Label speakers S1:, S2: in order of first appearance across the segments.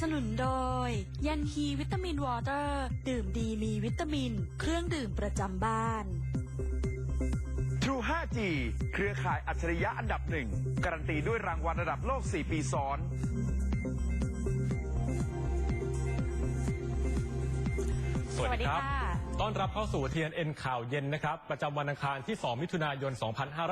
S1: นับสนุนโดย ยันฮีวิตามินวอเตอร์ ดื่มดีมีวิตามิน เครื่องดื่มประจำบ้าน
S2: True 5G เครือข่ายอัจฉริยะอันดับหนึ่ง การันตีด้วยรางวัลระดับโลก 4 ปีซ้อน
S3: สวัสดีครับ
S4: สวัสดีค่ะ
S3: ต้อนรับเข้าสู่ TNN ข่าวเย็นนะครับ ประจำวันอังคารที่ 2 มิถุนายน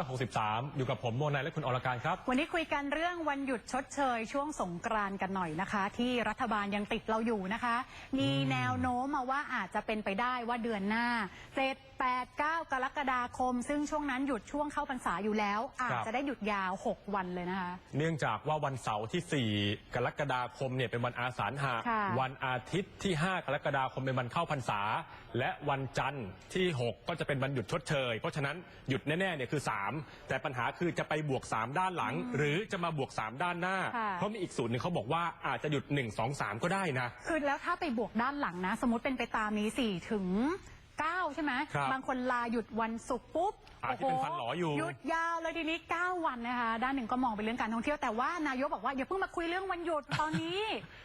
S3: 2563 อยู่กับผมโมนายและคุณอรการครับ
S4: วันนี้คุยกันเรื่องวันหยุดชดเชย ช่วงสงกรานต์กันหน่อยนะคะ ที่รัฐบาลยังติดเราอยู่นะคะ มีแนวโน้มมาว่าอาจจะเป็นไปได้ว่าเดือนหน้า7 8 9 กรกฎาคม ซึ่งช่วงนั้นหยุดช่วงเข้าพรรษาอยู่แล้ว อาจจะได้หยุดยาว 6 วันเลยนะคะ
S3: เนื่องจากว่าวันเสาร์ที่ 4 กรกฎาคมเนี่ยเป็นวันอาสาฬหะ
S4: ค่ะ
S3: วันอาทิตย์ที่ 5 กรกฎาคมเป็นวันเข้าพรรษา และวันจันทร์ที่ 6 ก็จะเป็นวันหยุดชดเชย เพราะฉะนั้นหยุดแน่ๆเนี่ยคือ 3 แต่ปัญหาคือจะไปบวก 3 ด้านหลัง หรือจะมาบวก 3 ด้านหน้า
S4: ค่ะ
S3: เพราะมีอีกสูตรหนึ่งเขาบอกว่าอาจจะหยุด 1 2 3 ก็ได้นะ
S4: คือแล้วถ้าไปบวกด้านหลังนะ สมมติเป็นไปตามนี้4ถึง 9 ใช่ไหม
S3: ครับ
S4: บางคนลาหยุดวันศุกร์ปุ๊บ
S3: อ่าที่เป็นฟันหลออยู่
S4: หยุดยาวเลยทีนี้ 9 วันนะคะ ด้านหนึ่งก็มองไปเรื่องการท่องเที่ยวแต่ว่านายกบอกว่าอย่าเพิ่งมาคุยเรื่องวันหยุดตอนนี้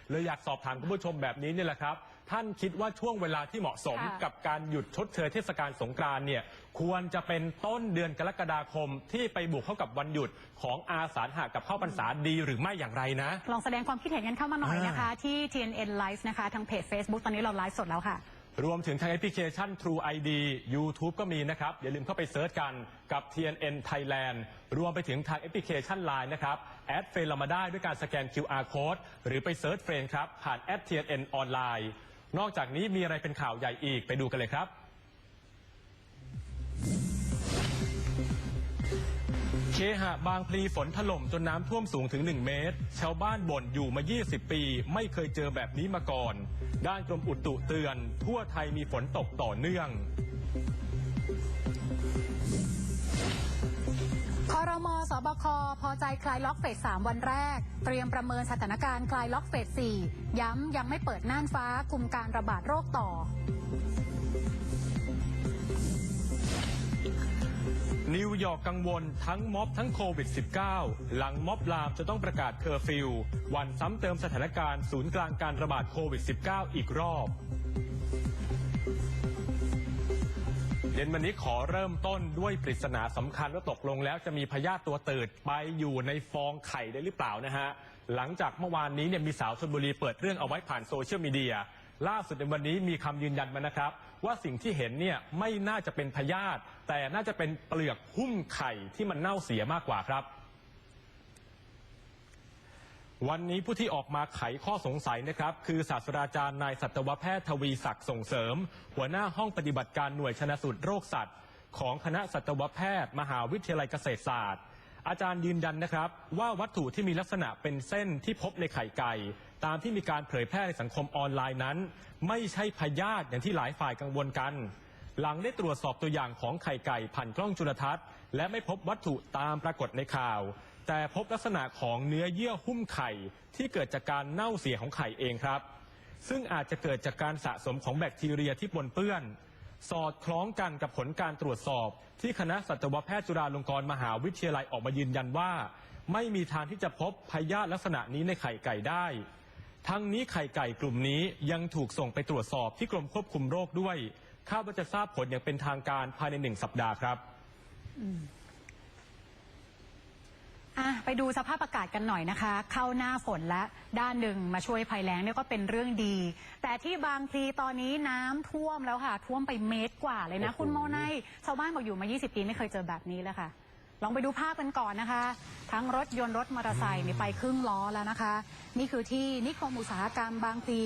S3: เลยอยากสอบถามคุณผู้ชมแบบนี้เนี่ยแหละครับ ท่านคิดว่าช่วงเวลาที่เหมาะสม
S4: ค่ะ
S3: กับการหยุดชดเชยเทศกาลสงกรานต์เนี่ยควรจะเป็นต้นเดือนกรกฎาคมที่ไปบวกเข้ากับวันหยุดของอาสาฬหะกับเข้าพรรษาดีหรือไม่อย่างไรนะ
S4: ลองแสดงความคิดเห็นกันเข้ามาหน่อยนะคะ ที่ TNN Live นะคะ ทางเพจ Facebook ตอนนี้เราไลฟ์สดแล้วค่ะ
S3: รวมถึงทางแอปพลิเคชัน True ID YouTube ก็มีนะครับ อย่าลืมเข้าไปเซิร์ชกันกับ TNN Thailand รวมไปถึงทางแอปพลิเคชัน Line นะครับ แอดเฟรนเรามาได้ด้วยการสแกน QR Code หรือไปเซิร์ชเฟรนครับ ผ่านแอด TNN ออนไลน์นอกจากนี้มีอะไรเป็นข่าวใหญ่อีกไปดูกันเลยครับ คหะบางพลีฝนถล่มจนน้ำท่วมสูงถึง 1 เมตร ชาวบ้านบ่นอยู่มา 20 ปี ไม่เคยเจอแบบนี้มาก่อน ด้านกรมอุตุเตือน ทั่วไทยมีฝนตกต่อเนื่อง
S4: คอรมอสบค พอใจคลายล็อกเฟส 3 วันแรก เตรียมประเมินสถานการณ์คลายล็อกเฟส 4 ย้ำยังไม่เปิดน่านฟ้าคุมการระบาดโรคต่อ
S3: นิวยอร์กกังวลทั้งม็อบทั้งโควิด -19 หลังม็อบลามจะต้องประกาศเคอร์ฟิววันซ้ำเติมสถานการณ์ศูนย์กลางการระบาดโควิด -19 อีกรอบเย็นวันนี้ขอเริ่มต้นด้วยปริศนาสำคัญว่าตกลงแล้วจะมีพยาธิตัวตืดไปอยู่ในฟองไข่ได้หรือเปล่านะฮะ หลังจากเมื่อวานนี้เนี่ยมีสาวชนบุรีเปิดเรื่องเอาไว้ผ่านโซเชียลมีเดีย ล่าสุดในวันนี้มีคำยืนยันมานะครับ ว่าสิ่งที่เห็นเนี่ยไม่น่าจะเป็นพยาธิแต่น่าจะเป็นเปลือกหุ้มไข่ที่มันเน่าเสียมากกว่าครับ วันนี้ผู้ที่ออกมาไขข้อสงสัยนะครับ คือศาสตราจารย์นายสัตวแพทย์ทวีศักดิ์ส่งเสริม หัวหน้าห้องปฏิบัติการหน่วยชนะสูตรโรคสัตว์ ของคณะสัตวแพทย์ มหาวิทยาลัยเกษตรศาสตร์อาจารย์ยืนยันนะครับว่าวัตถุที่มีลักษณะเป็นเส้นที่พบในไข่ไก่ ตามที่มีการเผยแพร่ในสังคมออนไลน์นั้น ไม่ใช่พยาธิอย่างที่หลายฝ่ายกังวลกัน หลังได้ตรวจสอบตัวอย่างของไข่ไก่ผ่านกล้องจุลทรรศน์ และไม่พบวัตถุตามปรากฏในข่าว แต่พบลักษณะของเนื้อเยื่อหุ้มไข่ ที่เกิดจากการเน่าเสียของไข่เองครับ ซึ่งอาจจะเกิดจากการสะสมของแบคทีเรียที่ปนเปื้อน สอดคล้องกันกับผลการตรวจสอบ ที่คณะสัตวแพทย์จุฬาลงกรณ์มหาวิทยาลัยออกมายืนยันว่า ไม่มีทางที่จะพบพยาธิลักษณะนี้ในไข่ไก่ได้ ทั้งนี้ไข่ไก่กลุ่มนี้ยังถูกส่งไปตรวจสอบที่กรมควบคุมโรคด้วยคาดว่าจะทราบผลอย่างเป็นทางการภายในหนึ่งสัปดาห์ครับ
S4: อะไปดูสภาพอากาศกันหน่อยนะคะ เข้าหน้าฝนและด้านหนึ่งมาช่วยภัยแล้งเนี่ยก็เป็นเรื่องดี แต่ที่บางพลีตอนนี้น้ำท่วมแล้วค่ะ ท่วมไปเมตรกว่าเลยนะ คุณโมไนชาวบ้านบอกอยู่มา 20 ปีไม่เคยเจอแบบนี้เลยค่ะ ลองไปดูภาพกันก่อนนะคะ ทั้งรถยนต์รถมอเตอร์ไซค์เนี่ยไปครึ่งล้อแล้วนะคะ นี่คือที่นิคมอุตสาหกรรมบางพลี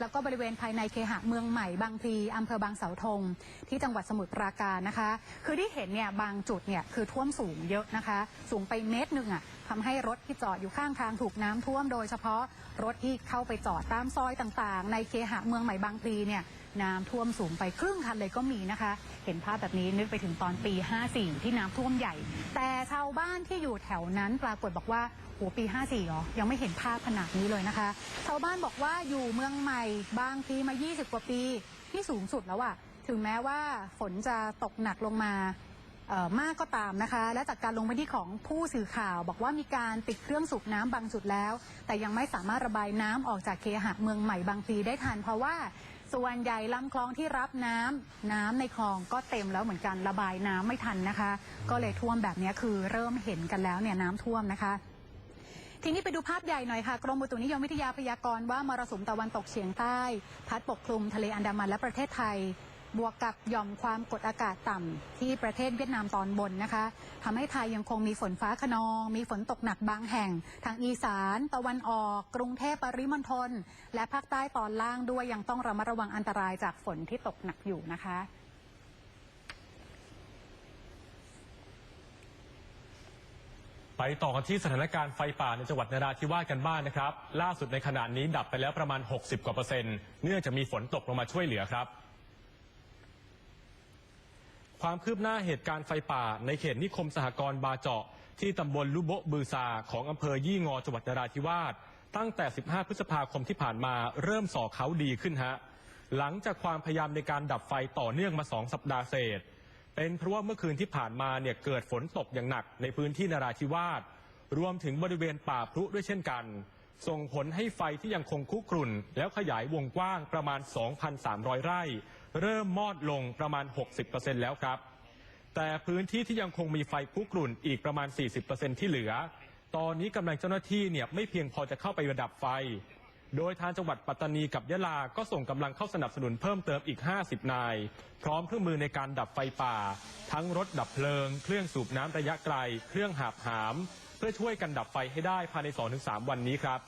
S4: แล้วก็บริเวณภายในเคหะเมืองใหม่บางพลีอำเภอบางเสาธงที่จังหวัดสมุทรปราการนะคะ คือที่เห็นเนี่ยบางจุดเนี่ยคือท่วมสูงเยอะนะคะ สูงไปเมตรหนึ่งอะทำให้รถที่จอดอยู่ข้างทางถูกน้ำท่วมโดยเฉพาะรถที่เข้าไปจอดตามซอยต่างๆ ในเคหะเมืองใหม่บางพลีเนี่ย น้ำท่วมสูงไปครึ่งคันเลยก็มีนะคะ เห็นภาพแบบนี้นึกไปถึงตอนปี 54 ที่น้ำท่วมใหญ่ แต่ชาวบ้านที่อยู่แถวนั้นปรากฏบอกว่าโหปี 54เหรอยังไม่เห็นภาพขนาดนี้เลยนะคะ ชาวบ้านบอกว่าอยู่เมืองใหม่บางพลีมา 20 กว่าปีที่สูงสุดแล้วอะถึงแม้ว่าฝนจะตกหนักลงมาเอ่อมากก็ตามนะคะ และจากการลงพื้นที่ของผู้สื่อข่าว บอกว่ามีการติดเครื่องสูบน้ำบางจุดแล้ว แต่ยังไม่สามารถระบายน้ำออกจากเคหะเมืองใหม่บางพลีได้ทันเพราะว่า ส่วนใหญ่ลำคลองที่รับน้ำน้ำในคลองก็เต็มแล้วเหมือนกันระบายน้ำไม่ทันนะคะ ก็เลยท่วมแบบนี้คือเริ่มเห็นกันแล้วเนี่ยน้ำท่วมนะคะ ทีนี้ไปดูภาพใหญ่หน่อยค่ะ กรมอุตุนิยมวิทยาพยากรณ์ว่ามรสุมตะวันตกเฉียงใต้ พัดปกคลุมทะเลอันดามันและประเทศไทย บวกกับหย่อมความกดอากาศต่ำที่ประเทศเวียดนามตอนบนนะคะทำให้ไทยยังคงมีฝนฟ้าขนอง มีฝนตกหนักบางแห่ง ทางอีสาน ตะวันออก กรุงเทพปริมณฑลและภาคใต้ตอนล่างด้วยยังต้องระมัดระวังอันตรายจากฝนที่ตกหนักอยู่นะคะ
S3: ไปต่อกันที่สถานการณ์ไฟป่าในจังหวัดนราธิวาสกันบ้างนะครับ ล่าสุดในขณะนี้ดับไปแล้วประมาณ 60 กว่าเปอร์เซ็นต์เนื่องจากมีฝนตกลงมาช่วยเหลือครับ ความคืบหน้าเหตุการณ์ไฟป่า ในเขตนิคมสหกรณ์บาเจาะ ที่ตำบลลุโบะบือซาของอำเภอยี่งอจังหวัดนราธิวาสตั้งแต่ 15 พฤษภาคมที่ผ่านมาเริ่มส่อเขาดีขึ้นฮะ หลังจากความพยายามในการดับไฟต่อเนื่องมาสองสัปดาห์เศษ เป็นเพราะว่าเมื่อคืนที่ผ่านมาเนี่ยเกิดฝนตกอย่างหนักในพื้นที่นราธิวาสรวมถึงบริเวณป่าพลุด้วยเช่นกัน ส่งผลให้ไฟที่ยังคงคุกรุ่น แล้วขยายวงกว้างประมาณ 2,300 ไร่ เริ่มมอดลงประมาณ 60%แล้วครับ แต่พื้นที่ที่ยังคงมีไฟคุกรุ่นอีกประมาณ 40%ที่เหลือ ตอนนี้กำลังเจ้าหน้าที่เนี่ยไม่เพียงพอจะเข้าไประดับไฟ โดยทางจังหวัดปัตตานีกับยะลา ก็ส่งกำลังเข้าสนับสนุนเพิ่มเติมอีก 50 นาย พร้อมเครื่องมือในการดับไฟป่า ทั้งรถดับเพลิง เครื่องสูบน้ำระยะไกล เครื่องหาบหาม เพื่อช่วยกันดับไฟให้ได้ภายใน 2-3 วันนี้ครับ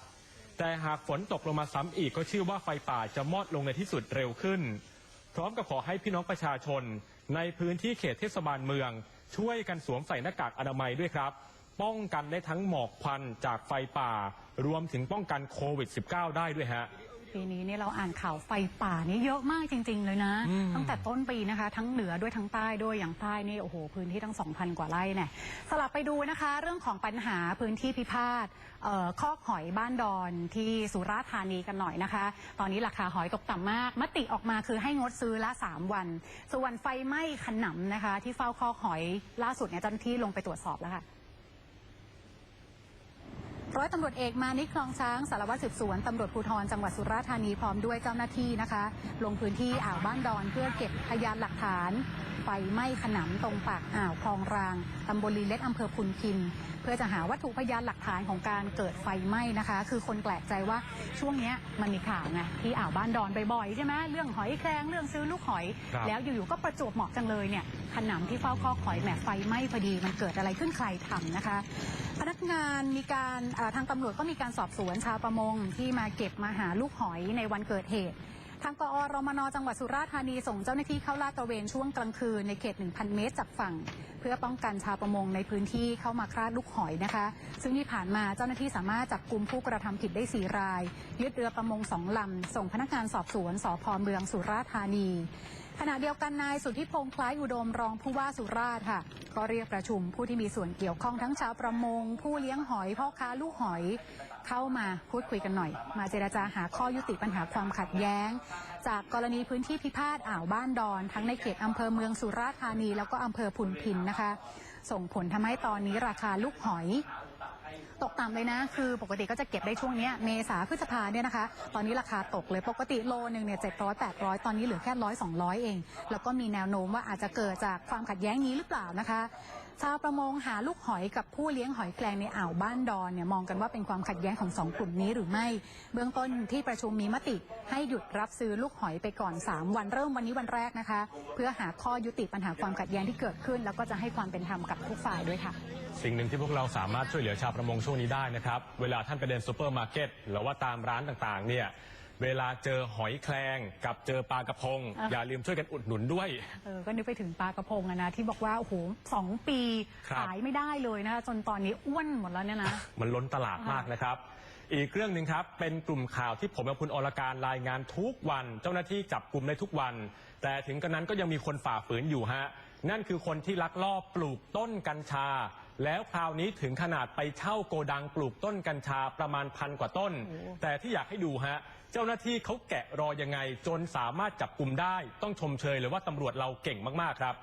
S3: แต่หากฝนตกลงมาซ้ำอีกก็เชื่อว่าไฟป่าจะมอดลงในที่สุดเร็วขึ้น พร้อมกับขอให้พี่น้องประชาชน ในพื้นที่เขตเทศบาลเมือง ช่วยกันสวมใส่หน้ากากอนามัยด้วยครับ ป้องกันได้ทั้งหมอกควันจากไฟป่า รวมถึงป้องกันโควิด -19 ได้ด้วยฮะ
S4: ปีนี้เนี่ยเราอ่านข่าวไฟป่านี่เยอะมากจริง ๆ เลยนะ
S3: อืม
S4: ตั้งแต่ต้นปีนะคะ ทั้งเหนือด้วยทั้งใต้ด้วยอย่างใต้นี่โอ้โหพื้นที่ทั้ง 2,000 กว่าไร่เนี่ยสลับไปดูนะคะ เรื่องของปัญหาพื้นที่พิพาทเอ่อคอกหอยบ้านดอนที่สุราษฎร์ธานีกันหน่อยนะคะ ตอนนี้ราคาหอยตกต่ำมากมติออกมาคือให้งดซื้อละ 3 วัน ส่วนไฟไหม้ขนำนะคะ ที่เฝ้าคอกหอยล่าสุดเนี่ยเจ้าหน้าที่ลงไปตรวจสอบแล้วค่ะ ร้อยตำรวจเอกมานิคลองช้างสารวัตรสืบสวนตำรวจภูธรจังหวัดสุราษฎร์ธานีพร้อมด้วยเจ้าหน้าที่นะคะ ลงพื้นที่อ่าวบ้านดอนเพื่อเก็บพยานหลักฐาน ไฟไหม้ขนำตรงปากอ่าวคลองรางตำบลลีเล็ดอำเภอพุนพิน เพื่อจะหาวัตถุพยานหลักฐานของการเกิดไฟไหม้นะคะ คือคนแปลกใจว่าช่วงเนี้ยมันมีข่าวไงที่อ่าวบ้านดอนบ่อยๆใช่ไหมเรื่องหอยแครงเรื่องซื้อลูกหอย
S3: ครับ
S4: แล้วอยู่ๆก็ประจวบเหมาะจังเลยเนี่ยขนำที่เฝ้าคอกหอยแหมไฟไหม้พอดีมันเกิดอะไรขึ้นใครทำนะคะพนักงานมีการเอ่อทางตำรวจก็มีการสอบสวนชาวประมงที่มาเก็บมาหาลูกหอยในวันเกิดเหตุ ทางกอรมนจังหวัดสุราษฎร์ธานีส่งเจ้าหน้าที่เข้าลาดตระเวนช่วงกลางคืนในเขต 1,000 เมตรจากฝั่ง เพื่อป้องกันชาวประมงในพื้นที่เข้ามาคลาดลูกหอยนะคะ ซึ่งที่ผ่านมาเจ้าหน้าที่สามารถจับกลุ่มผู้กระทำผิดได้ 4 ราย ยึดเรือประมงสองลำ ส่งพนักงานสอบสวนสพเมืองสุราษฎร์ธานีขณะเดียวกันนายสุทธิพงษ์คล้ายอุดมรองผู้ว่าสุราษฎร์ค่ะ ก็เรียกประชุมผู้ที่มีส่วนเกี่ยวข้องทั้งชาวประมง ผู้เลี้ยงหอยพ่อค้าลูกหอย เข้ามาพูดคุยกันหน่อย มาเจราจาหาข้อยุติปัญหาความขัดแย้ง จากกรณีพื้นที่พิพาทอ่าวบ้านดอน ทั้งในเขตอำเภอเมืองสุราษฎร์ธานี แล้วก็อำเภอพุนพินนะคะ ส่งผลทำให้ตอนนี้ราคาลูกหอยตกต่ำเลยนะ คือปกติก็จะเก็บได้ช่วงนี้เมษาพฤษภาเนี่ยนะคะ ตอนนี้ราคาตกเลยปกติโลนึงเนี่ยเจ็ดร้อยแปดร้อยตอนนี้เหลือแค่ร้อยสองร้อยเอง แล้วก็มีแนวโน้มว่าอาจจะเกิดจากความขัดแย้งนี้หรือเปล่านะคะ ชาวประมงหาลูกหอยกับผู้เลี้ยงหอยแครงในอ่าวบ้านดอนเนี่ยมองกันว่าเป็นความขัดแย้งของสองกลุ่มนี้หรือไม่ เบื้องต้นที่ประชุมมีมติ ให้หยุดรับซื้อลูกหอยไปก่อน 3 วันเริ่มวันนี้วันแรกนะคะ เพื่อหาข้อยุติปัญหาความขัดแย้งที่เกิดขึ้น แล้วก็จะให้ความเป็นธรรมกับทุกฝ่ายด้วยค่ะ
S3: สิ่งหนึ่งที่พวกเราสามารถช่วยเหลือชาวประมงช่วงนี้ได้นะครับ เวลาท่านไปเดินซูเปอร์มาร์เก็ตหรือว่าตามร้านต่างๆ เนี่ย เวลาเจอหอยแครงกับเจอปลากระพง
S4: อะ
S3: อย่าลืมช่วยกันอุดหนุนด้วย
S4: เออก็นึกไปถึงปลากระพงอะนะ ที่บอกว่าโอ้โหสองปี
S3: ครับ
S4: ขายไม่ได้เลยนะคะจนตอนนี้อ้วนหมดแล้วเนี่ยนะ
S3: มันล้นตลาดมากนะครับ อีกเรื่องหนึ่งครับ เป็นกลุ่มข่าวที่ผมกับคุณอรการรายงานทุกวัน เจ้าหน้าที่จับกลุ่มได้ทุกวัน แต่ถึงกระนั้นก็ยังมีคนฝ่าฝืนอยู่ฮะ นั่นคือคนที่ลักลอบปลูกต้นกัญชา แล้วคราวนี้ถึงขนาดไปเช่าโกดังปลูกต้นกัญชาประมาณพันกว่าต้น
S4: โอ้
S3: แต่ที่อยากให้ดูฮะ เจ้าหน้าที่เขาแกะรอยยังไง จนสามารถจับกลุ่มได้ ต้องชมเชยเลยว่าตำรวจเราเก่งมากๆครับ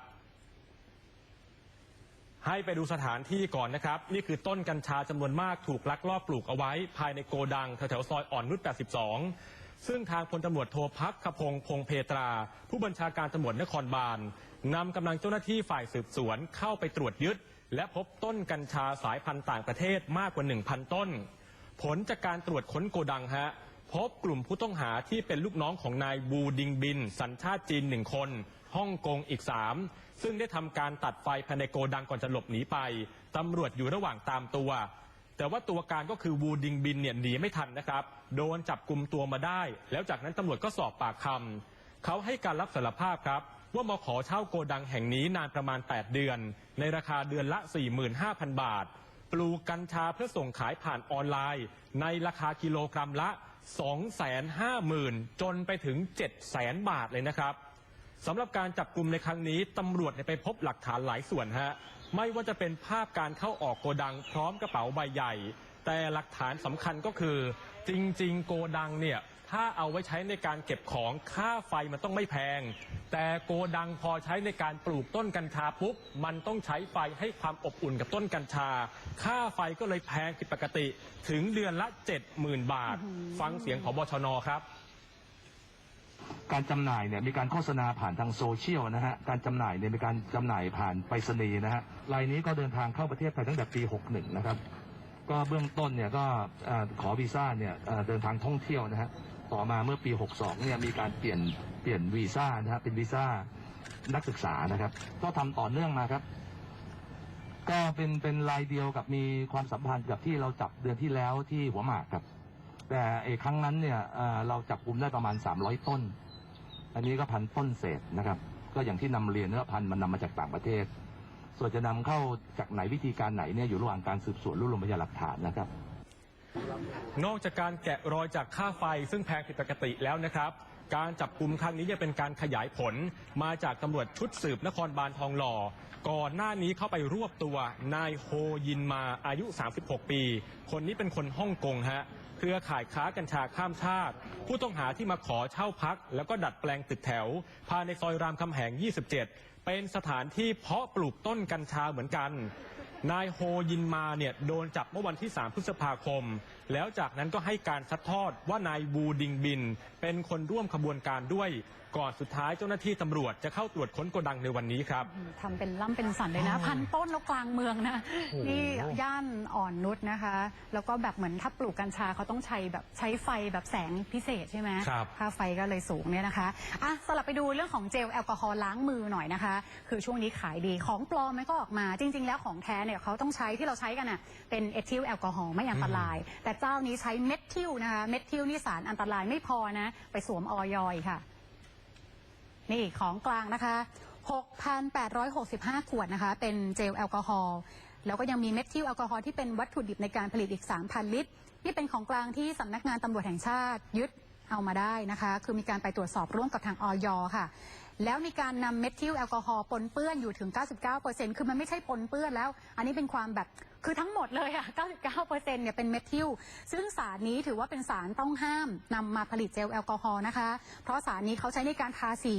S3: ให้ไปดูสถานที่ก่อนนะครับ นี่คือต้นกัญชาจำนวนมากถูกลักลอบปลูกเอาไว้ ภายในโกดังแถวๆซอยอ่อนนุช82ซึ่งทางพลตำรวจโทพักขพงศ์พงเพตรา ผู้บัญชาการตำรวจนครบาลนำกำลังเจ้าหน้าที่ฝ่ายสืบสวนเข้าไปตรวจยึด และพบต้นกัญชาสายพันธุ์ต่างประเทศมากกว่า 1,000 ต้น ผลจากการตรวจค้นโกดังฮะพบกลุ่มผู้ต้องหาที่เป็นลูกน้องของนายบูดิงบิน สัญชาติจีนหนึ่งคนฮ่องกงอีกสามซึ่งได้ทำการตัดไฟภายในโกดังก่อนจะหลบหนีไปตำรวจอยู่ระหว่างตามตัว แต่ว่าตัวการก็คือวูดิงบินเนี่ยหนีไม่ทันนะครับ โดนจับกลุ่มตัวมาได้ แล้วจากนั้นตำรวจก็สอบปากคำเขาให้การรับสารภาพครับ ว่ามาขอเช่าโกดังแห่งนี้นานประมาณ 8 เดือน ในราคาเดือนละ 45,000 บาท ปลูกกัญชาเพื่อส่งขายผ่านออนไลน์ ในราคากิโลกรัมละ 250,000 จนไปถึง 700,000 บาทเลยนะครับสำหรับการจับกลุ่มในครั้งนี้ตำรวจไปพบหลักฐานหลายส่วนฮะไม่ว่าจะเป็นภาพการเข้าออกโกดังพร้อมกระเป๋าใบใหญ่ แต่หลักฐานสำคัญก็คือ จริง ๆ โกดังเนี่ย ถ้าเอาไว้ใช้ในการเก็บของค่าไฟมันต้องไม่แพง แต่โกดังพอใช้ในการปลูกต้นกัญชาปุ๊บมันต้องใช้ไฟให้ความอบอุ่นกับต้นกัญชา ค่าไฟก็เลยแพงผิดปกติถึงเดือนละ 70,000 บาท ฟังเสียงของบชนครับ
S5: การจำหน่ายเนี่ยมีการโฆษณาผ่านทางโซเชียลนะฮะ การจำหน่ายเนี่ยมีการจำหน่ายผ่านไปรษณีย์นะฮะ รายนี้ก็เดินทางเข้าประเทศไทยตั้งแต่ปี 61 นะครับ ก็เบื้องต้นเนี่ยก็เอ่อขอวีซ่าเนี่ยเอ่อเดินทางท่องเที่ยวนะฮะ ต่อมาเมื่อปี 62 เนี่ยมีการเปลี่ยนเปลี่ยนวีซ่านะฮะเป็นวีซ่านักศึกษานะครับ ก็ทำต่อเนื่องมาครับ ก็เป็นเป็นรายเดียวกับมีความสัมพันธ์กับที่เราจับเดือนที่แล้วที่หัวหมากครับ แต่ไอ้ครั้งนั้นเนี่ยเราจับกลุ่มได้ประมาณ 300 ต้น อันนี้ก็พันต้นเศษนะครับ ก็อย่างที่นำเรียนว่าพันมันนำมาจากต่างประเทศ ส่วนจะนำเข้าจากไหนวิธีการไหนเนี่ยอยู่ระหว่างการสืบสวนรวบรวมพยานหลักฐานนะครับ
S3: นอกจากการแกะรอยจากค่าไฟซึ่งแพงผิดปกติแล้วนะครับ การจับกลุ่มครั้งนี้ยังเป็นการขยายผลมาจากตำรวจชุดสืบนครบาลทองหล่อ ก่อนหน้านี้เข้าไปรวบตัวนายโฮยินมาอายุ 36 ปี คนนี้เป็นคนฮ่องกงฮะเครือข่ายค้ากัญชาข้ามชาติ ผู้ต้องหาที่มาขอเช่าพัก แล้วก็ดัดแปลงตึกแถวภายในซอยรามคำแหง 27 เป็นสถานที่เพาะปลูกต้นกัญชาเหมือนกัน นายโฮยินมาเนี่ยโดนจับเมื่อวันที่ 3 พฤษภาคม แล้วจากนั้นก็ให้การซัดทอดว่านายบูดิงบิน เป็นคนร่วมขบวนการด้วย ก่อนสุดท้ายเจ้าหน้าที่ตำรวจจะเข้าตรวจค้นโกดังในวันนี้ครับ
S4: ทำเป็นล่ำเป็นสันเลยนะ พันต้นแล้วกลางเมืองนะนี่ย่านอ่อนนุชนะคะ แล้วก็แบบเหมือนถ้าปลูกกัญชาเขาต้องใช้แบบใช้ไฟแบบแสงพิเศษใช่ไหม
S3: ครับ
S4: ค่าไฟก็เลยสูงเนี่ยนะคะอะสลับไปดูเรื่องของเจลแอลกอฮอล์ล้างมือหน่อยนะคะ คือช่วงนี้ขายดีของปลอมมันก็ออกมา จริง ๆ แล้วของแท้เนี่ยเขาต้องใช้ที่เราใช้กันอะเป็นเอทิลแอลกอฮอล์ไม่อันตราย แต่เจ้านี้ใช้เมทิลนะคะ เมทิลนี่สารอันตรายไม่พอนะ ไปสวมออยอีกค่ะ นี่ของกลางนะคะ 6,865 ขวดนะคะ เป็นเจลแอลกอฮอล์แล้วก็ยังมีเมทิลแอลกอฮอล์ที่เป็นวัตถุดิบในการผลิตอีก 3,000 ลิตร นี่เป็นของกลางที่สำนักงานตำรวจแห่งชาติยึดเอามาได้นะคะ คือมีการไปตรวจสอบร่วมกับทางออยค่ะ แล้วมีการนำเมทิลแอลกอฮอล์ปนเปื้อนอยู่ถึง 99%คือมันไม่ใช่ปนเปื้อนแล้ว อันนี้เป็นความแบบ คือทั้งหมดเลยอะ99%เนี่ยเป็นเมทิล ซึ่งสารนี้ถือว่าเป็นสารต้องห้ามนำมาผลิตเจลแอลกอฮอล์นะคะ เพราะสารนี้เขาใช้ในการทาสี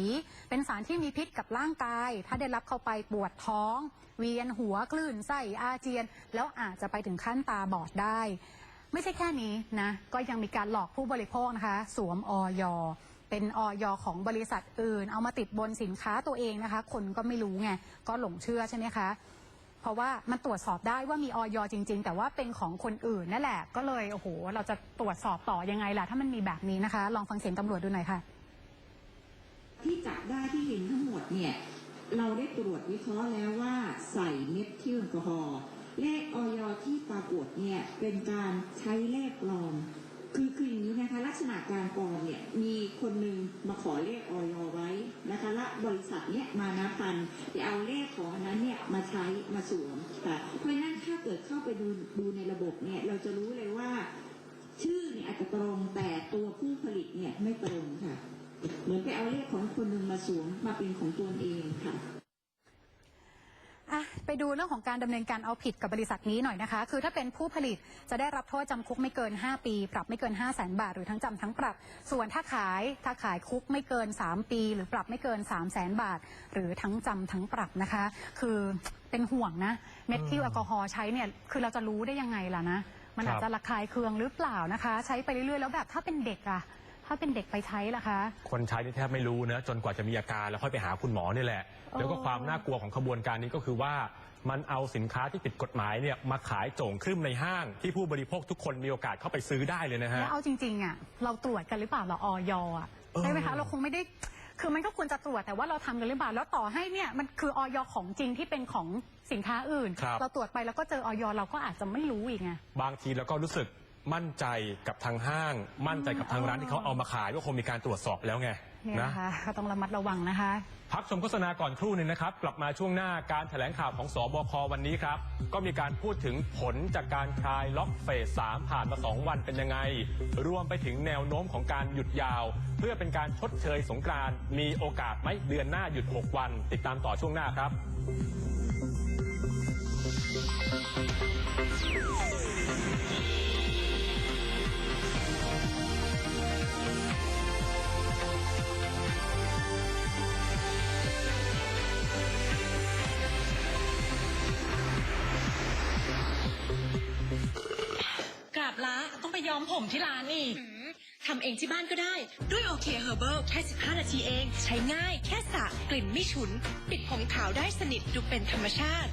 S4: เป็นสารที่มีพิษกับร่างกาย ถ้าได้รับเข้าไปปวดท้อง เวียนหัวคลื่นไส้อาเจียน แล้วอาจจะไปถึงขั้นตาบอดได้ ไม่ใช่แค่นี้นะ ก็ยังมีการหลอกผู้บริโภคนะคะ สวมออยเป็นออยของบริษัทอื่น เอามาติดบนสินค้าตัวเองนะคะ คนก็ไม่รู้ไง ก็หลงเชื่อใช่ไหมคะ เพราะว่ามันตรวจสอบได้ว่ามีออยจริง ๆ แต่ว่าเป็นของคนอื่นนั่นแหละ ก็เลยโอ้โห เราจะตรวจสอบต่อยังไงล่ะ ถ้ามันมีแบบนี้นะคะ ลองฟังเสียงตำรวจดูหน่อยค่ะ
S6: ที่จับได้ที่เห็นทั้งหมดเนี่ย เราได้ตรวจวิเคราะห์แล้วว่าใส่เมทิลแอลกอฮอล์เลขออยที่ปรากฏเนี่ยเป็นการใช้เลขปลอม คือคืออย่างนี้นะคะลักษณะการปลอมเนี่ยมีคนหนึ่งมาขอเลขออยไว้ บริษัทเนี่ยมานะพันธ์จะเอาเลขของอันนั้นเนี่ยมาใช้มาสวมค่ะเพราะฉะนั้นถ้าเกิดเข้าไปดูดูในระบบเนี่ยเราจะรู้เลยว่า ชื่อเนี่ยอาจจะตรงแต่ตัวผู้ผลิตเนี่ยไม่ตรงค่ะ เหมือนไปเอาเลขของคนหนึ่งมาสวมมาเป็นของตัวเองค่ะ
S4: ไปดูเรื่องของการดำเนินการเอาผิดกับบริษัทนี้หน่อยนะคะ คือถ้าเป็นผู้ผลิตจะได้รับโทษจำคุกไม่เกิน 5 ปี ปรับไม่เกิน 5 0 0แสนบาท หรือทั้งจำทั้งปรับ ส่วนถ้าขายถ้าขายคุกไม่เกิน 3 ปี หรือปรับไม่เกิน 3 0 0แสนบาท หรือทั้งจำทั้งปรับนะคะ คือเป็นห่วงนะเม็ดทิลแอลกอฮอล์ใช้เนี่ยคือเราจะรู้ได้ยังไงล่ะนะมันอาจจะระคายเคืองหรือเปล่านะคะ ใช้ไปเรื่อยๆแล้วแบบถ้าเป็นเด็กอะ ถ้าเป็นเด็กไปใช้ล่ะคะ
S3: คนใช้นี่แทบไม่รู้นะจนกว่าจะมีอาการแล้วค่อยไปหาคุณหมอนี่แหละ
S4: อ๋อ
S3: แล้วก็ความน่ากลัวของขบวนการนี้ก็คือว่ามันเอาสินค้าที่ผิดกฎหมายเนี่ยมาขายโจ่งครึ่มในห้าง ที่ผู้บริโภคทุกคนมีโอกาสเข้าไปซื้อได้เลยนะฮะ
S4: แล้วเอาจริงๆอะเราตรวจกันหรือเปล่าเราออยอะ
S3: เออ
S4: ใช่ไหมคะเราคงไม่ได้ คือมันก็ควรจะตรวจแต่ว่าเราทำกันหรือเปล่าแล้วต่อให้เนี่ยมันคือออยของจริงที่เป็นของสินค้าอื่น
S3: ครับ
S4: เราตรวจไปแล้วก็เจอออยเราก็อาจจะไม่รู้อีกไง
S3: บางทีเราก็รู้สึก มั่นใจกับทางห้าง มั่นใจกับทางร้านที่เขาเอามาขายว่าคงมีการตรวจสอบแล้วไง
S4: เนี่ย
S3: นะ
S4: นะคะก็ต้องระมัดระวังนะคะ
S3: พักชมโฆษณาก่อนครู่หนึงนะครับ กลับมาช่วงหน้าการแถลงข่าวของสอบควันนี้ครับ ก็มีการพูดถึงผลจากการคลายล็อกเฟส 3 ผ่านมา 2 วันเป็นยังไง รวมไปถึงแนวโน้มของการหยุดยาว เพื่อเป็นการชดเชยสงกรานต์มีโอกาสไหมเดือนหน้าหยุด 6 วัน ติดตามต่อช่วงหน้าครับ
S7: ผมที่ร้านนี่ทำเองที่บ้านก็ได้ ด้วยโอเคเฮอร์เบิลแค่ 15 นาทีเอง ใช้ง่าย แค่สระกลิ่นไม่ฉุน ปิดผมขาวได้สนิทดูเป็นธรรมชาติ